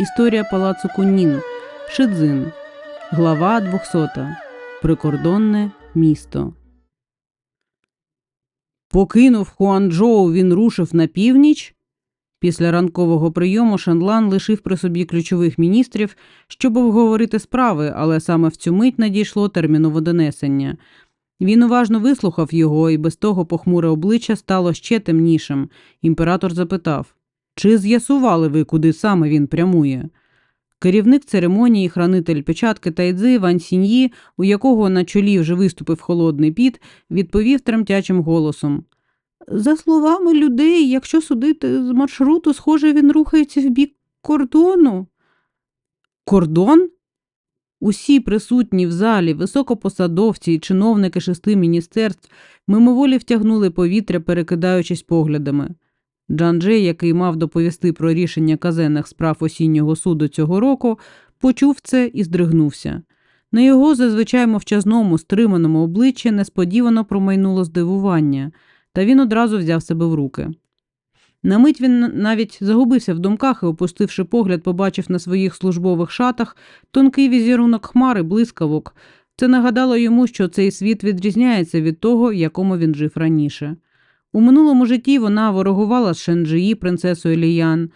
Історія палацу Куннін. Шидзин. Глава 200. Прикордонне місто. Покинув Хуанчжоу, він рушив на північ. Після ранкового прийому Шанлан лишив при собі ключових міністрів, щоб обговорити справи, але саме в цю мить надійшло термінове донесення. Він уважно вислухав його, і без того похмуре обличчя стало ще темнішим. Імператор запитав чи з'ясували ви, куди саме він прямує? Керівник церемонії, хранитель печатки Тайдзи Ван Сіньї, у якого на чолі вже виступив холодний піт, відповів тремтячим голосом. За словами людей, якщо судити з маршруту, схоже, він рухається в бік кордону. Кордон? Усі присутні в залі, високопосадовці і чиновники шести міністерств мимоволі втягнули повітря, перекидаючись поглядами. Джан Джей, який мав доповісти про рішення казенних справ осіннього суду цього року, почув це і здригнувся. На його зазвичай мовчазному, стриманому обличчі несподівано промайнуло здивування, та він одразу взяв себе в руки. На мить він навіть загубився в думках і, опустивши погляд, побачив на своїх службових шатах тонкий візерунок хмари, блискавок. Це нагадало йому, що цей світ відрізняється від того, в якому він жив раніше. У минулому житті вона ворогувала з Шенджиї, принцесою Ліян,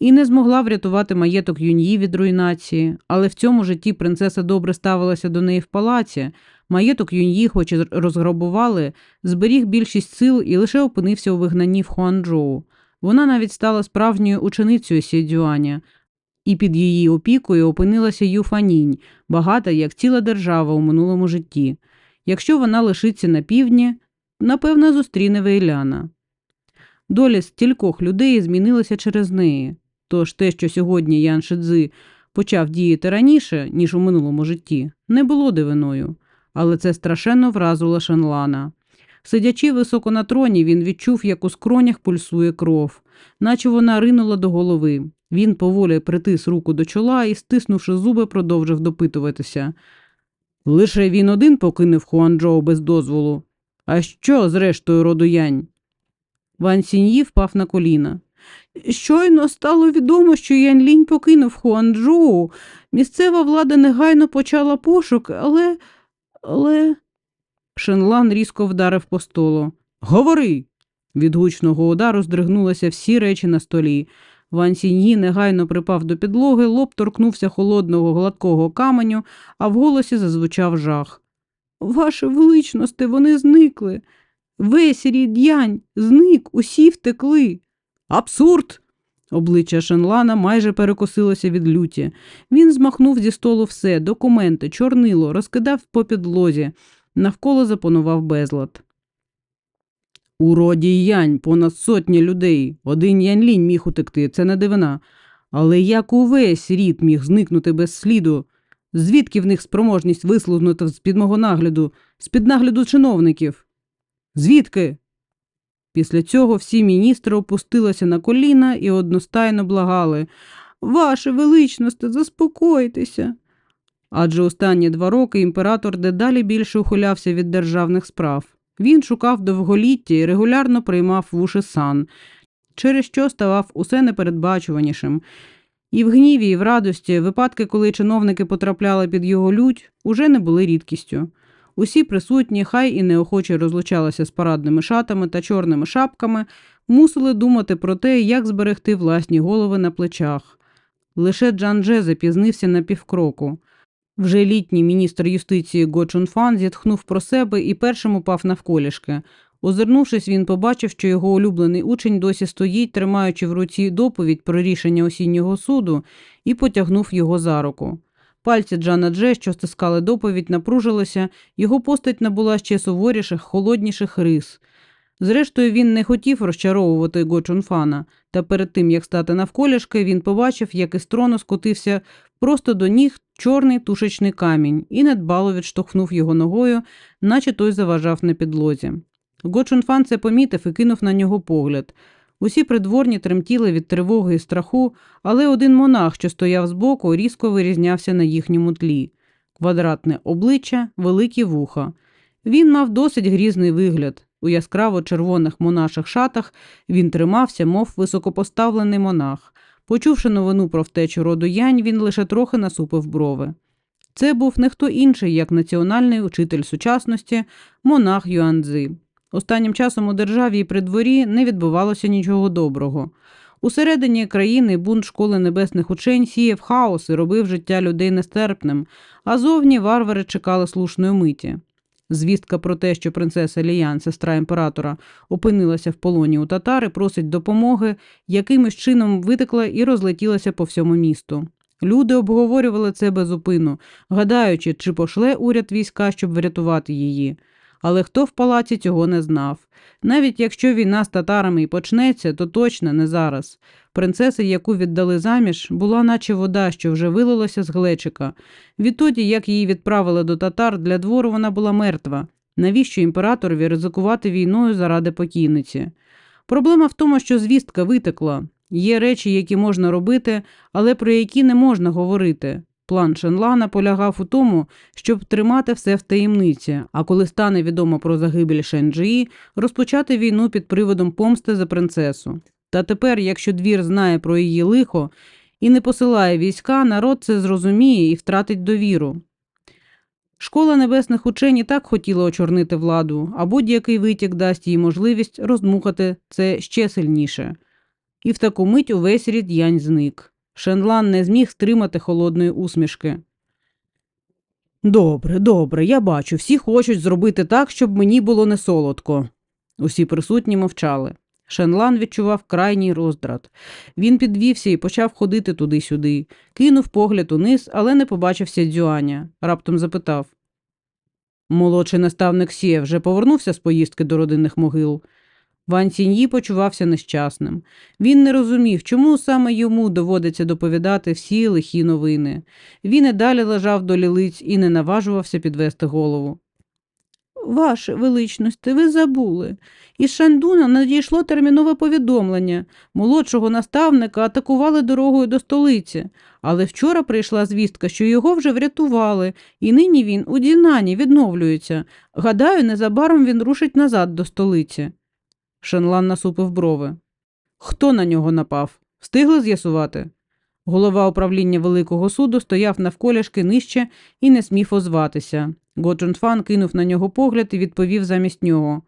і не змогла врятувати маєток Юньї від руйнації, але в цьому житті принцеса добре ставилася до неї в палаці. Маєток Юньї, хоч і розграбували, зберіг більшість сил і лише опинився у вигнанні в Хуанчжоу. Вона навіть стала справжньою ученицею Сідюаня, і під її опікою опинилася Юфанінь, багата як ціла держава у минулому житті. Якщо вона лишиться на півдні, напевно, зустріне Вейляна. Доля стількох людей змінилася через неї. Тож те, що сьогодні Ян Шидзи почав діяти раніше, ніж у минулому житті, не було дивиною, але це страшенно вразило Шанлана. Сидячи високо на троні, він відчув, як у скронях пульсує кров, наче вона ринула до голови. Він поволі притис руку до чола і, стиснувши зуби, продовжив допитуватися. Лише він один покинув Хуанчжоу без дозволу. А що, зрештою, роду Янь? Ван Сіньї впав на коліна. Щойно стало відомо, що Янь Лінь покинув Хуанчжоу. Місцева влада негайно почала пошук, але. але. Шенлан різко вдарив по столу. Говори. Від гучного удару здригнулися всі речі на столі. Ван Сіньї негайно припав до підлоги, лоб торкнувся холодного гладкого каменю, а в голосі зазвучав жах. Ваше величносте, вони зникли. Весь рід янь зник, усі втекли. Абсурд. Обличчя Шенлана майже перекосилося від люті. Він змахнув зі столу все, документи, чорнило, розкидав по підлозі. Навколо запанував безлад. У роді янь понад сотні людей. Один янь-лінь міг утекти, це не дивина. Але як увесь рід міг зникнути без сліду? Звідки в них спроможність вислугнути з-під мого нагляду, з-під нагляду чиновників? Звідки? Після цього всі міністри опустилися на коліна і одностайно благали Ваше величносте, заспокойтеся. Адже останні два роки імператор дедалі більше ухилявся від державних справ. Він шукав довголіття і регулярно приймав вуши сан, через що ставав усе непередбачуванішим. І в гніві, і в радості випадки, коли чиновники потрапляли під його лють, уже не були рідкістю. Усі присутні, хай і неохоче розлучалися з парадними шатами та чорними шапками, мусили думати про те, як зберегти власні голови на плечах. Лише Джан Дже запізнився на півкроку. Вже літній міністр юстиції Го Чунфан зітхнув про себе і першим упав навколішки. Озирнувшись, він побачив, що його улюблений учень досі стоїть, тримаючи в руці доповідь про рішення осіннього суду, і потягнув його за руку. Пальці Джана Дже, що стискали доповідь, напружилися, його постать набула ще суворіших, холодніших рис. Зрештою, він не хотів розчаровувати Го Чунфана, та перед тим, як стати навколішки, він побачив, як із трону скотився просто до ніг чорний тушечний камінь і недбало відштовхнув його ногою, наче той заважав на підлозі. Го Чунфан це помітив і кинув на нього погляд. Усі придворні тремтіли від тривоги і страху, але один монах, що стояв збоку, різко вирізнявся на їхньому тлі квадратне обличчя, великі вуха. Він мав досить грізний вигляд. У яскраво червоних монаших шатах він тримався, мов високопоставлений монах. Почувши новину про втечу роду Янь, він лише трохи насупив брови. Це був не хто інший, як національний учитель сучасності монах Юанзи. Останнім часом у державі і при дворі не відбувалося нічого доброго. Усередині країни бунт школи небесних учень сіяв хаос і робив життя людей нестерпним, а зовні варвари чекали слушної миті. Звістка про те, що принцеса Ліян, сестра імператора, опинилася в полоні у татари, просить допомоги, якимось чином витекла і розлетілася по всьому місту. Люди обговорювали це безупину, гадаючи, чи пошле уряд війська, щоб врятувати її. Але хто в палаці цього не знав. Навіть якщо війна з татарами і почнеться, то точно не зараз. Принцеса, яку віддали заміж, була наче вода, що вже вилилася з глечика. Відтоді, як її відправили до татар, для двору вона була мертва. Навіщо імператорові ризикувати війною заради покійниці? Проблема в тому, що звістка витекла. Є речі, які можна робити, але про які не можна говорити. План Шенлана полягав у тому, щоб тримати все в таємниці, а коли стане відомо про загибель Шенджії, розпочати війну під приводом помсти за принцесу. Та тепер, якщо двір знає про її лихо і не посилає війська, народ це зрозуміє і втратить довіру. Школа небесних учень і так хотіла очорнити владу, а будь-який витік дасть їй можливість роздмухати це ще сильніше. І в таку мить увесь рід янь зник. Шенлан не зміг стримати холодної усмішки. Добре, добре, я бачу, всі хочуть зробити так, щоб мені було не солодко. Усі присутні мовчали. Шенлан відчував крайній роздрат. Він підвівся і почав ходити туди-сюди, кинув погляд униз, але не побачився дзюаня. Раптом запитав Молодший наставник Сє вже повернувся з поїздки до родинних могил. Ван Сіньї почувався нещасним. Він не розумів, чому саме йому доводиться доповідати всі лихі новини. Він і далі лежав до лілиць і не наважувався підвести голову. Ваше величності, ви забули. Із Шандуна надійшло термінове повідомлення. Молодшого наставника атакували дорогою до столиці, але вчора прийшла звістка, що його вже врятували, і нині він у Дінані відновлюється. Гадаю, незабаром він рушить назад до столиці. Шенлан насупив брови. Хто на нього напав? Встигли з'ясувати? Голова управління Великого суду стояв навколішки нижче і не смів озватися. Го Джунфан кинув на нього погляд і відповів замість нього.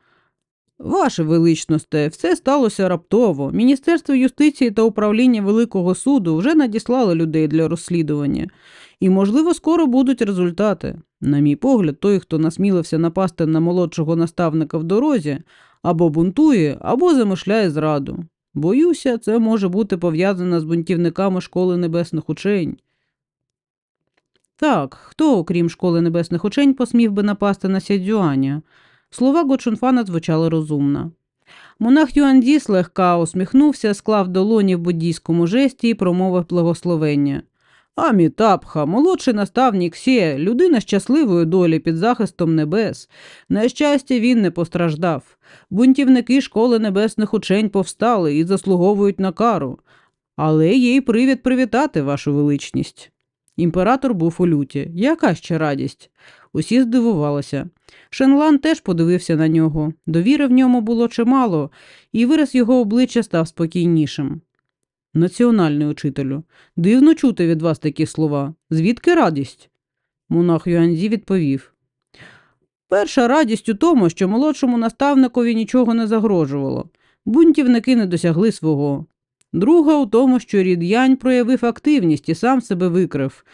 Ваше величносте, все сталося раптово. Міністерство юстиції та управління Великого суду вже надіслали людей для розслідування, і, можливо, скоро будуть результати. На мій погляд, той, хто насмілився напасти на молодшого наставника в дорозі, або бунтує, або замишляє зраду. Боюся, це може бути пов'язано з бунтівниками школи небесних учень. Так, хто, окрім школи небесних учень, посмів би напасти на Сядзюаня? Слова Гочунфана звучали розумно. Монах Юанді злегка усміхнувся, склав долоні в буддійському жесті і промовив благословення. Амітапха, молодший наставник Сє, людина щасливої долі під захистом небес. На щастя, він не постраждав. Бунтівники школи небесних учень повстали і заслуговують на кару. Але є й привід привітати вашу величність. Імператор був у люті. Яка ще радість? Усі здивувалися. Шенлан теж подивився на нього. Довіри в ньому було чимало, і вираз його обличчя став спокійнішим. Національний учителю, дивно чути від вас такі слова. Звідки радість? Монах Юанзі відповів. Перша радість у тому, що молодшому наставникові нічого не загрожувало. Бунтівники не досягли свого. Друга у тому, що рід Янь проявив активність і сам себе викрив.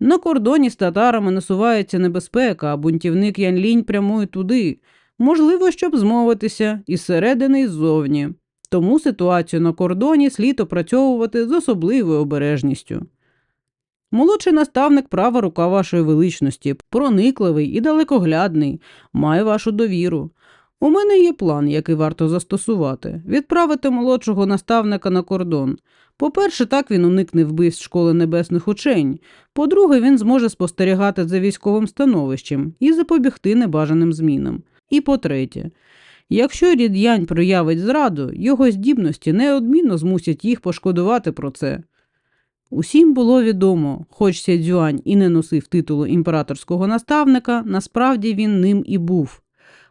На кордоні з татарами насувається небезпека, а бунтівник Янлінь прямує туди. Можливо, щоб змовитися із середини і ззовні. Тому ситуацію на кордоні слід опрацьовувати з особливою обережністю. Молодший наставник права рука вашої величності, проникливий і далекоглядний, має вашу довіру. У мене є план, який варто застосувати відправити молодшого наставника на кордон. По-перше, так він уникне вбивств школи небесних учень. По-друге, він зможе спостерігати за військовим становищем і запобігти небажаним змінам. І по-третє, якщо рід Янь проявить зраду, його здібності неодмінно змусять їх пошкодувати про це. Усім було відомо, хоч Сядзюань і не носив титулу імператорського наставника, насправді він ним і був.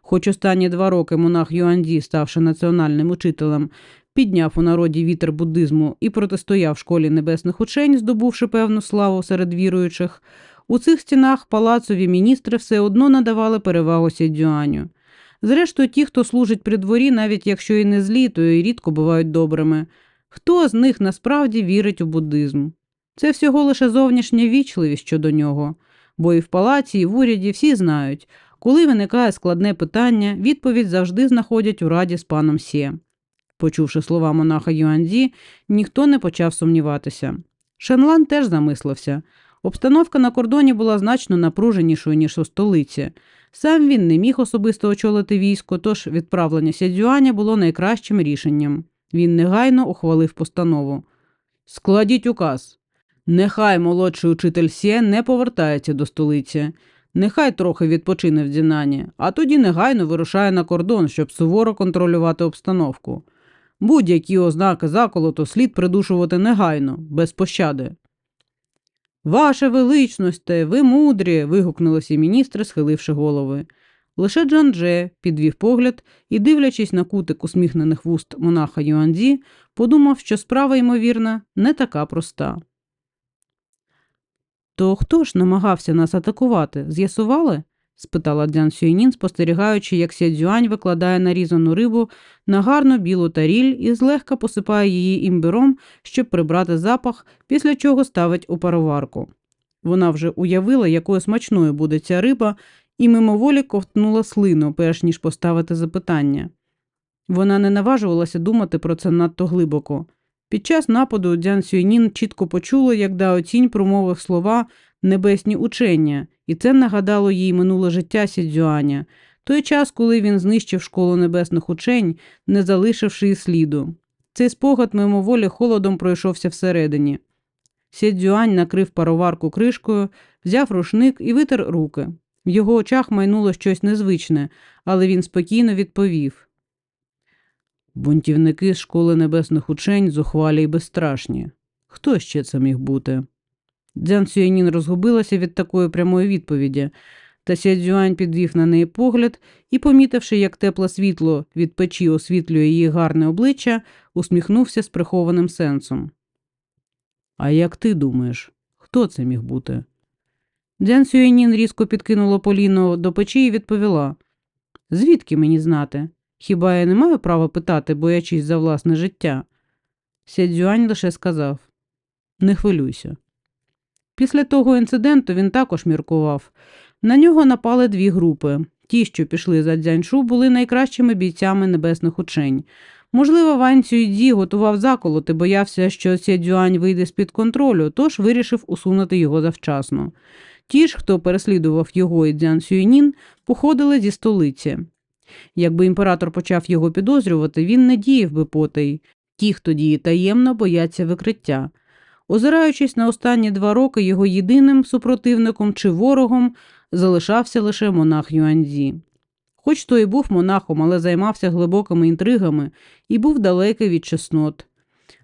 Хоч останні два роки монах Юанді, ставши національним учителем, підняв у народі вітер буддизму і протистояв школі небесних учень, здобувши певну славу серед віруючих, у цих стінах палацові міністри все одно надавали перевагу Сідзюаню. Зрештою, ті, хто служить при дворі, навіть якщо і не злі, то і рідко бувають добрими. Хто з них насправді вірить у буддизм? Це всього лише зовнішня вічливість щодо нього, бо і в палаці, і в уряді всі знають, коли виникає складне питання, відповідь завжди знаходять у раді з паном Сє. Почувши слова монаха Юанзі, ніхто не почав сумніватися. Шенлан теж замислився. Обстановка на кордоні була значно напруженішою, ніж у столиці. Сам він не міг особисто очолити військо, тож відправлення Сядзюаня було найкращим рішенням. Він негайно ухвалив постанову. Складіть указ. Нехай молодший учитель Сє не повертається до столиці. Нехай трохи відпочине в Дзінані, а тоді негайно вирушає на кордон, щоб суворо контролювати обстановку. Будь-які ознаки заколоту слід придушувати негайно, без пощади. Ваше величносте, ви мудрі. вигукнули всі схиливши голови. Лише Джандже підвів погляд і, дивлячись на кутик усміхнених вуст монаха Юанзі, подумав, що справа, ймовірно, не така проста. То хто ж намагався нас атакувати? З'ясували? Спитала Дзян Сюйнін, спостерігаючи, як Сядзюань викладає нарізану рибу на гарну білу таріль і злегка посипає її імбиром, щоб прибрати запах, після чого ставить у пароварку. Вона вже уявила, якою смачною буде ця риба, і мимоволі ковтнула слину, перш ніж поставити запитання. Вона не наважувалася думати про це надто глибоко. Під час нападу Дзян Сюйнін чітко почула, як Дао Цінь промовив слова небесні учення, і це нагадало їй минуле життя Сідзюаня, той час, коли він знищив школу небесних учень, не залишивши і сліду. Цей спогад мимоволі холодом пройшовся всередині. Сідзюань накрив пароварку кришкою, взяв рушник і витер руки. В його очах майнуло щось незвичне, але він спокійно відповів. Бунтівники з школи небесних учень зухвалі й безстрашні. Хто ще це міг бути? Дзян Сюєнін розгубилася від такої прямої відповіді, та Сядзюань підвів на неї погляд і, помітивши, як тепле світло від печі освітлює її гарне обличчя, усміхнувся з прихованим сенсом. А як ти думаєш, хто це міг бути? Дзян Сюєнін різко підкинула Поліну до печі і відповіла Звідки мені знати? Хіба я не маю права питати, боячись за власне життя? Сядзюань лише сказав Не хвилюйся. Після того інциденту він також міркував. На нього напали дві групи. Ті, що пішли за дзяньшу, були найкращими бійцями небесних учень. Можливо, Вань Цюйді готував заколоти, боявся, що Сєдзюань вийде з-під контролю, тож вирішив усунути його завчасно. Ті ж, хто переслідував його і Дзян Сюйнін, походили зі столиці. Якби імператор почав його підозрювати, він не діяв би потай. Ті, хто діє таємно, бояться викриття. Озираючись на останні два роки, його єдиним супротивником чи ворогом залишався лише монах Юанзі. Хоч то і був монахом, але займався глибокими інтригами і був далекий від чеснот.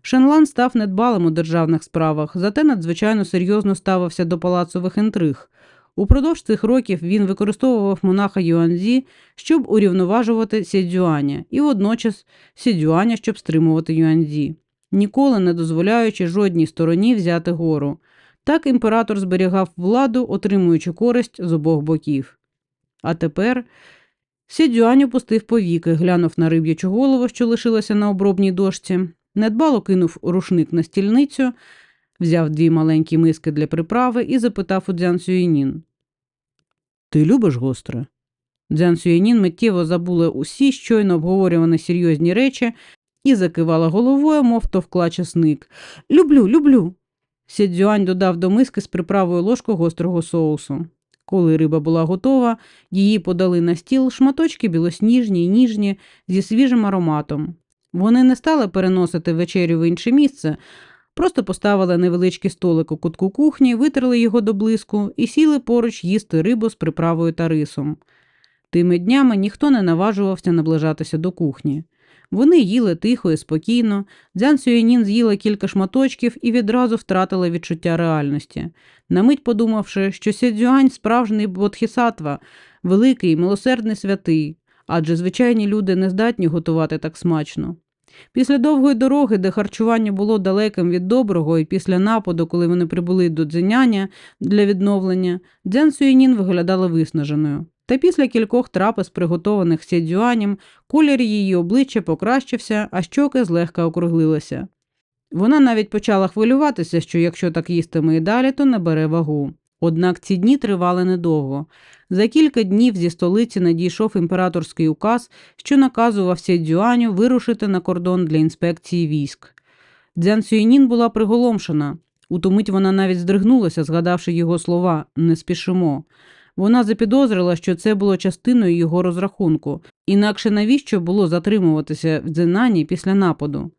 Шенлан став недбалим у державних справах, зате надзвичайно серйозно ставився до палацових інтриг. Упродовж цих років він використовував монаха Юанзі, щоб урівноважувати Сідзюаня, і водночас Сідзюаня, щоб стримувати Юанзі ніколи не дозволяючи жодній стороні взяти гору. Так імператор зберігав владу, отримуючи користь з обох боків. А тепер Сідюань опустив повіки, глянув на риб'ячу голову, що лишилася на обробній дошці, недбало кинув рушник на стільницю, взяв дві маленькі миски для приправи і запитав у Дзян Сюєнін. Ти любиш гостре? Дзян Сюєнін миттєво забула усі щойно обговорювані серйозні речі і закивала головою, мов товкла часник. Люблю, люблю. Сідзюань додав до миски з приправою ложку гострого соусу. Коли риба була готова, її подали на стіл шматочки білосніжні й ніжні зі свіжим ароматом. Вони не стали переносити вечерю в інше місце, просто поставили невеличкий столик у кутку кухні, витерли його до блиску і сіли поруч їсти рибу з приправою та рисом. Тими днями ніхто не наважувався наближатися до кухні. Вони їли тихо і спокійно. Дзян Сюєнін з'їла кілька шматочків і відразу втратила відчуття реальності, на мить подумавши, що Сідзюань справжній бодхісатва, великий, милосердний святий, адже звичайні люди не здатні готувати так смачно. Після довгої дороги, де харчування було далеким від доброго, і після нападу, коли вони прибули до дзеняня для відновлення, Дзян Суєнін виглядала виснаженою. Та після кількох трапез, приготованих Сєдзюанем, колір її обличчя покращився, а щоки злегка округлилися. Вона навіть почала хвилюватися, що якщо так їстиме і далі, то набере вагу. Однак ці дні тривали недовго. За кілька днів зі столиці надійшов імператорський указ, що наказував Сєдзюаню вирушити на кордон для інспекції військ. Дзян Сюєнін була приголомшена. У ту мить вона навіть здригнулася, згадавши його слова не спішимо. Вона запідозрила, що це було частиною його розрахунку, інакше навіщо було затримуватися в Дзенані після нападу.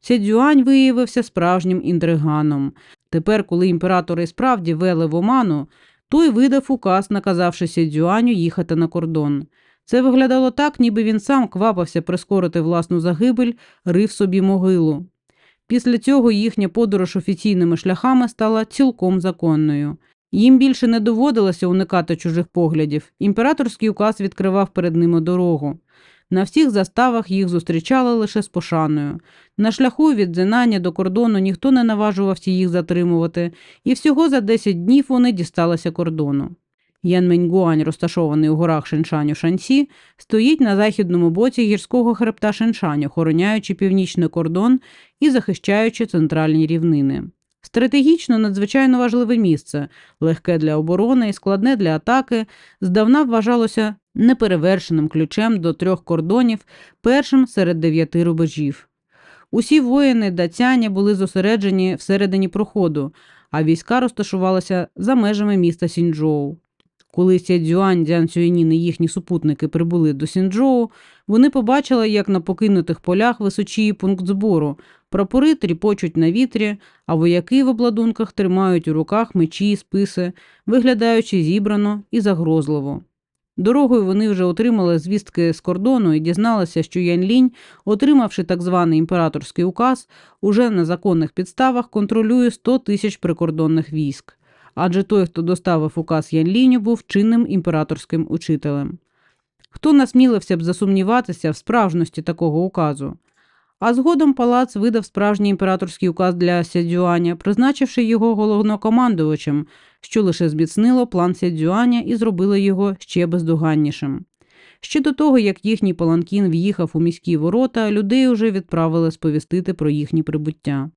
Сєдзюань виявився справжнім інтриганом. Тепер, коли імператори справді вели в оману, той видав указ, наказавши Сєдзюаню їхати на кордон. Це виглядало так, ніби він сам квапився прискорити власну загибель, рив собі могилу. Після цього їхня подорож офіційними шляхами стала цілком законною. Їм більше не доводилося уникати чужих поглядів. Імператорський указ відкривав перед ними дорогу. На всіх заставах їх зустрічали лише з пошаною. На шляху від Дзинання до кордону ніхто не наважувався їх затримувати, і всього за 10 днів вони дісталися кордону. Янмень-Гуань, розташований у горах Шеншаню Шанці, стоїть на західному боці гірського хребта Шеншань, охороняючи північний кордон і захищаючи центральні рівнини. Стратегічно надзвичайно важливе місце, легке для оборони і складне для атаки, здавна вважалося неперевершеним ключем до трьох кордонів, першим серед дев'яти рубежів. Усі воїни Дацяня були зосереджені всередині проходу, а війська розташувалися за межами міста Сінджоу. Коли Сядзюань, Дзян Сюєнін і їхні супутники прибули до Сінджоу, вони побачили, як на покинутих полях височіє пункт збору, прапори тріпочуть на вітрі, а вояки в обладунках тримають у руках мечі і списи, виглядаючи зібрано і загрозливо. Дорогою вони вже отримали звістки з кордону і дізналися, що Янь-Лінь, отримавши так званий імператорський указ, уже на законних підставах контролює 100 тисяч прикордонних військ. Адже той, хто доставив указ Янь-Ліню, був чинним імператорським учителем. Хто насмілився б засумніватися в справжності такого указу? А згодом палац видав справжній імператорський указ для Сядзюаня, призначивши його головнокомандувачем, що лише зміцнило план Сядзюаня і зробило його ще бездоганнішим. Ще до того, як їхній паланкін в'їхав у міські ворота, людей уже відправили сповістити про їхнє прибуття.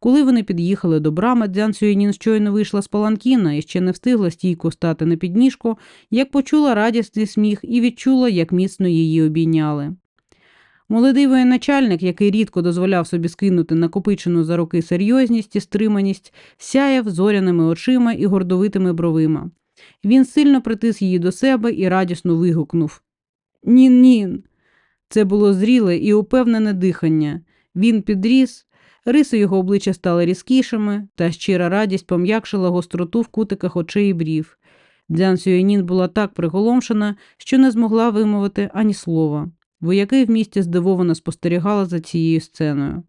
Коли вони під'їхали до брами, Дзян Сюєнін щойно вийшла з паланкіна і ще не встигла стійко стати на підніжку, як почула радісний сміх і відчула, як міцно її обійняли. Молодий воєначальник, який рідко дозволяв собі скинути накопичену за роки серйозність і стриманість, сяяв зоряними очима і гордовитими бровима. Він сильно притис її до себе і радісно вигукнув Нін-нін. Це було зріле і упевнене дихання. Він підріс, риси його обличчя стали різкішими, та щира радість пом'якшила гостроту в кутиках очей і брів. Дзян Сюєнін була так приголомшена, що не змогла вимовити ані слова. Вояки в місті здивовано спостерігали за цією сценою.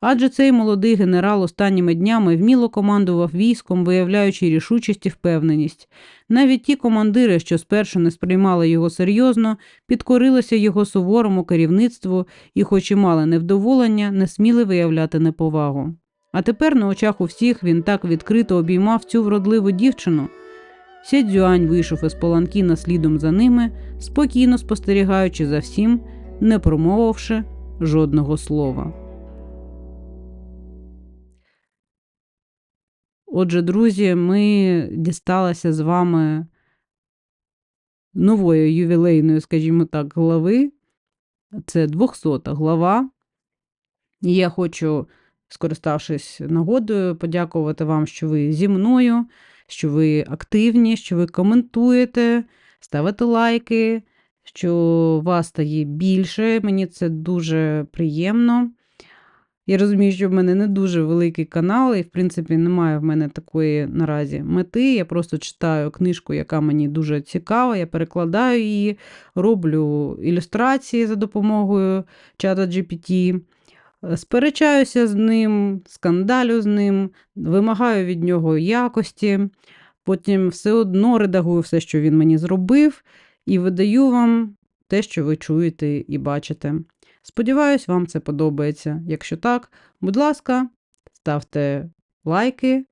Адже цей молодий генерал останніми днями вміло командував військом, виявляючи рішучість і впевненість. Навіть ті командири, що спершу не сприймали його серйозно, підкорилися його суворому керівництву і, хоч і мали невдоволення, не сміли виявляти неповагу. А тепер на очах у всіх він так відкрито обіймав цю вродливу дівчину. Сядзюань вийшов із паланкіна слідом за ними, спокійно спостерігаючи за всім, не промовивши жодного слова. Отже, друзі, ми дісталися з вами нової ювілейної, скажімо так, глави. Це 200 глава. І я хочу, скориставшись нагодою, подякувати вам, що ви зі мною, що ви активні, що ви коментуєте, ставите лайки, що вас стає більше. Мені це дуже приємно. Я розумію, що в мене не дуже великий канал, і, в принципі, немає в мене такої наразі мети. Я просто читаю книжку, яка мені дуже цікава. Я перекладаю її, роблю ілюстрації за допомогою чата GPT, сперечаюся з ним, скандалю з ним, вимагаю від нього якості. Потім все одно редагую все, що він мені зробив, і видаю вам те, що ви чуєте і бачите. Сподіваюсь, вам це подобається. Якщо так, будь ласка, ставте лайки,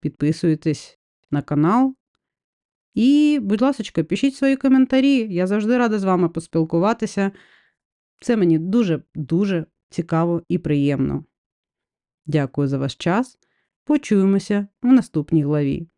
підписуйтесь на канал. І, будь ласка, пишіть свої коментарі. Я завжди рада з вами поспілкуватися. Це мені дуже-дуже цікаво і приємно. Дякую за ваш час. Почуємося в наступній главі.